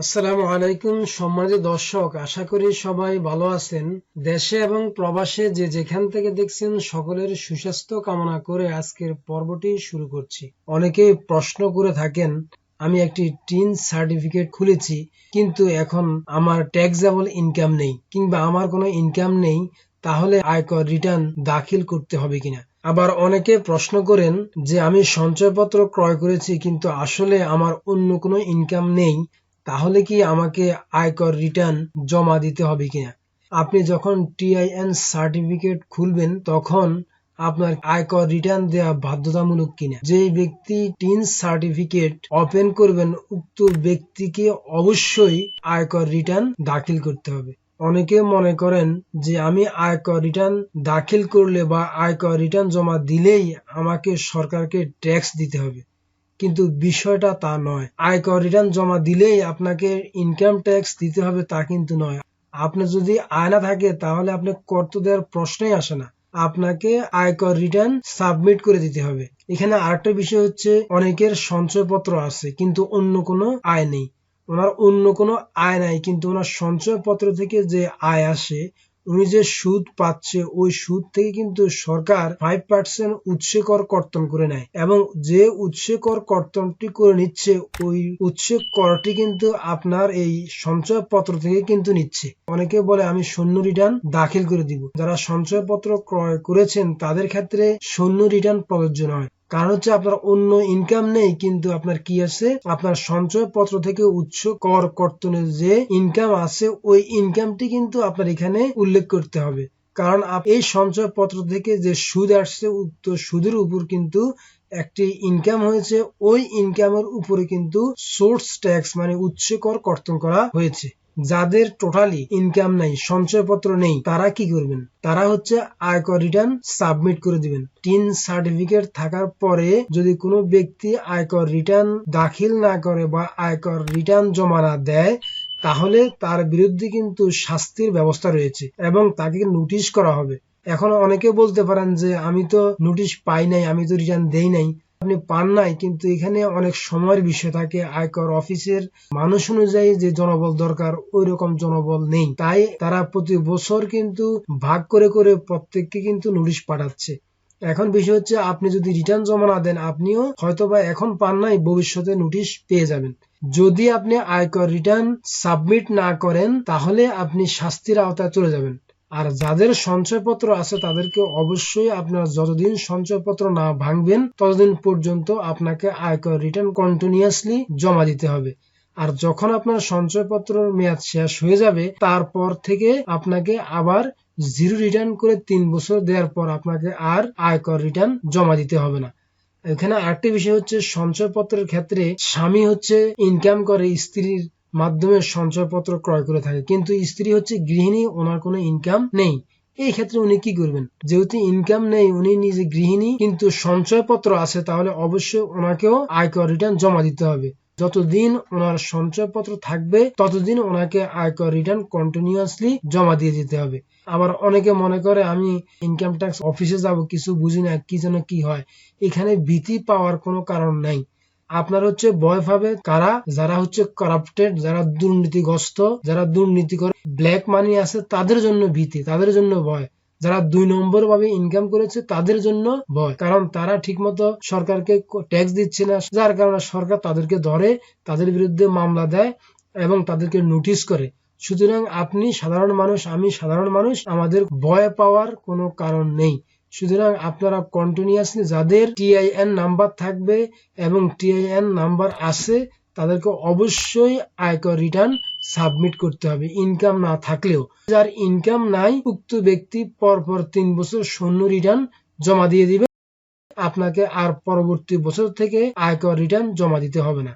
আসসালামু আলাইকুম সম্মানিত দর্শক, আশা করি সবাই ভালো আছেন। দেশে এবং প্রবাসে যে যেখান থেকে দেখছেন সকলের সুস্বাস্থ্য কামনা করে আজকের পর্বটি শুরু করছি। অনেকে প্রশ্ন করে থাকেন, আমি একটি টিন সার্টিফিকেট খুলেছি, কিন্তু এখন আমার ট্যাক্সেবল ইনকাম নেই, কিংবা আমার কোনো ইনকাম নেই, তাহলে আয়কর রিটার্ন দাখিল করতে হবে কিনা? আবার অনেকে প্রশ্ন করেন যে, আমি সঞ্চয়পত্র ক্রয় করেছি, কিন্তু আসলে আমার অন্য কোনো ইনকাম নেই তাহলে কি আমাকে আয়কর রিটার্ন জমা দিতে হবে কিনা? আপনি যখন টিআইএন সার্টিফিকেট খুলবেন, তখন আপনার আয়কর রিটার্ন দেওয়া বাধ্যতামূলক কিনা? যে ব্যক্তি টিন সার্টিফিকেট ওপেন করবেন, উক্ত ব্যক্তিকে অবশ্যই আয়কর রিটার্ন দাখিল করতে হবে। অনেকে মনে করেন যে আমি আয়কর রিটার্ন দাখিল করলে বা আয়কর রিটার্ন জমা দিলেই আমাকে সরকারকে ট্যাক্স দিতে হবে। কিন্তু বিষয়টা তা নয়। আয়কর রিটার্ন জমা দিলেই আপনাকে ইনকাম ট্যাক্স দিতে হবে তা কিন্তু নয়। আপনার যদি আয় না থাকে, তাহলে আপনি কর্ত দেওয়ার প্রশ্নই আসে না। আপনাকে আয়কর রিটার্ন সাবমিট করে দিতে হবে। এখানে আরেকটা বিষয় হচ্ছে, অনেকের সঞ্চয়পত্র আছে, কিন্তু অন্য কোনো আয় নেই। ওনার অন্য কোনো আয় নাই, কিন্তু ওনার সঞ্চয়পত্র থেকে যে আয় আসে উনি যে সুদ পাচ্ছে, ওই সুদ থেকে কিন্তু সরকার ফাইভ পার্সেন্ট উৎসে কর কর্তন করে নেয় এবং যে উৎসে কর কর্তনটি করে নিচ্ছে, ওই উৎসে করটি কিন্তু আপনার এই সঞ্চয়পত্র থেকে কিন্তু নিচ্ছে। অনেকে বলে, আমি শূন্য রিটার্ন দাখিল করে দিব। যারা সঞ্চয়পত্র ক্রয় করেছেন, তাদের ক্ষেত্রে শূন্য রিটার্ন প্রযোজ্য নয়। কারণ হচ্ছে আপনার অন্য ইনকাম নেই, কিন্তু আপনার কি আছে? আপনার সঞ্চয়পত্র থেকে উৎস, কর, কর্তনের যে ইনকাম আছে, ওই ইনকামটি কিন্তু আপনার এখানে উল্লেখ করতে হবে। কারণ এই সঞ্চয়পত্র থেকে যে সুদ আসছে, উক্ত সুদের উপর কিন্তু একটি ইনকাম হয়েছে। ওই ইনকামের উপরে কিন্তু সোর্স ট্যাক্স মানে উৎস, কর, কর্তন করা হয়েছে। যাদের টোটালি ইনকাম নাই, সঞ্চয়পত্র নেই, তারা কি করবেন? তারা হচ্ছে আয়কর রিটার্ন সাবমিট করে দিবেন। টিন সার্টিফিকেট থাকার পরে যদি কোনো ব্যক্তি আয়কর রিটার্ন দাখিল না করে বা আয়কর রিটার্ন জমা না দেয়, তাহলে তার বিরুদ্ধে কিন্তু শাস্তির ব্যবস্থা রয়েছে এবং তাকে নোটিশ করা হবে। এখন অনেকে বলতে পারেন যে, আমি তো নোটিশ পাই নাই, আমি তো রিটার্ন দেই নাই। আপনি পান নাই, কিন্তু এখানে অনেক সময়ের বিষয় থাকে। আয়কর অফিসের মানুষ অনুযায়ী যে জনবল দরকার ওই রকম জনবল নেই। তাই তারা প্রতি বছর কিন্তু ভাগ করে করে প্রত্যেককে কিন্তু নোটিশ পাঠাচ্ছে। এখন বিষয় হচ্ছে, আপনি যদি রিটার্ন জমা না দেন, আপনিও হয়তোবা এখন পান নাই, ভবিষ্যতে নোটিশ পেয়ে যাবেন। যদি আপনি আয়কর রিটার্ন সাবমিট না করেন, তাহলে আপনি শাস্তির আওতায় চলে যাবেন। আর যাদের সঞ্চয়পত্র আছে তাদেরকে অবশ্যই আপনার যতদিন সঞ্চয়পত্র না ভাঙবেন, ততদিন পর্যন্ত আপনাকে আয়কর রিটার্ন কন্টিনিউয়াসলি জমা দিতে হবে। আর যখন আপনার সঞ্চয়পত্র মেয়াদ শেষ হয়ে যাবে, তারপর থেকে আপনাকে আবার জিরো রিটার্ন করে তিন বছর দেওয়ার পর আপনাকে আর আয়কর রিটার্ন জমা দিতে হবে না। এখানে আরেকটি বিষয় হচ্ছে সঞ্চয়পত্রের ক্ষেত্রে স্বামী হচ্ছে ইনকাম করে স্ত্রীর মাধ্যমে সঞ্চয়পত্র ক্রয় করে থাকে। কিন্তু স্ত্রী হচ্ছে গৃহিণী, ওনার কোনো ইনকাম নেই। এই ক্ষেত্রে উনি কি করবেন? যেহেতু ইনকাম নেই, উনি নিজে গৃহিণী, কিন্তু সঞ্চয়পত্র আছে, তাহলে অবশ্যই ওনাকেও আয়কর রিটার্ন জমা দিতে হবে। যতদিন ওনার সঞ্চয়পত্র থাকবে, ততদিন ওনাকে আয়কর রিটার্ন কন্টিনিউয়াসলি জমা দিয়ে দিতে হবে। আবার অনেকে মনে করে, আমি ইনকাম ট্যাক্স অফিসে যাব, কিছু বুঝি না, কি যেন কি হয়। এখানে ভীতি পাওয়ার কোনো কারণ নাই। আপনার হচ্ছে ভয় পাবে কারা, যারা হচ্ছে করাপ্টেড যারা দুর্নীতিগ্রস্ত, যারা দুর্নীতি করে ব্ল্যাক মানি আছে, তাদের জন্য ভীতি, তাদের জন্য ভয়। যারা দুই নম্বর ভাবে ইনকাম করেছে, তাদের জন্য ভয়। কারণ তারা ঠিকমতো সরকারকে ট্যাক্স দিচ্ছে না, যার কারণে সরকার তাদেরকে ধরে, তাদের বিরুদ্ধে মামলা দেয় এবং তাদেরকে নোটিশ করে। সুতরাং আপনি সাধারণ মানুষ, আমি সাধারণ মানুষ, আমাদের ভয় পাওয়ার কোনো কারণ নেই। সুতরাং আপনারা কন্টিনিউয়াসলি যাদের টিআইএন নাম্বার থাকবে এবং টিআইএন নাম্বার আছে, তাদেরকে অবশ্যই আয়কর রিটার্ন সাবমিট করতে হবে ইনকাম না থাকলেও। যার ইনকাম নাই, উক্ত ব্যক্তি পরপর তিন বছর শূন্য রিটার্ন জমা দিয়ে দিবে। আপনাকে আর পরবর্তী বছর থেকে আয়কর রিটার্ন জমা দিতে হবে না।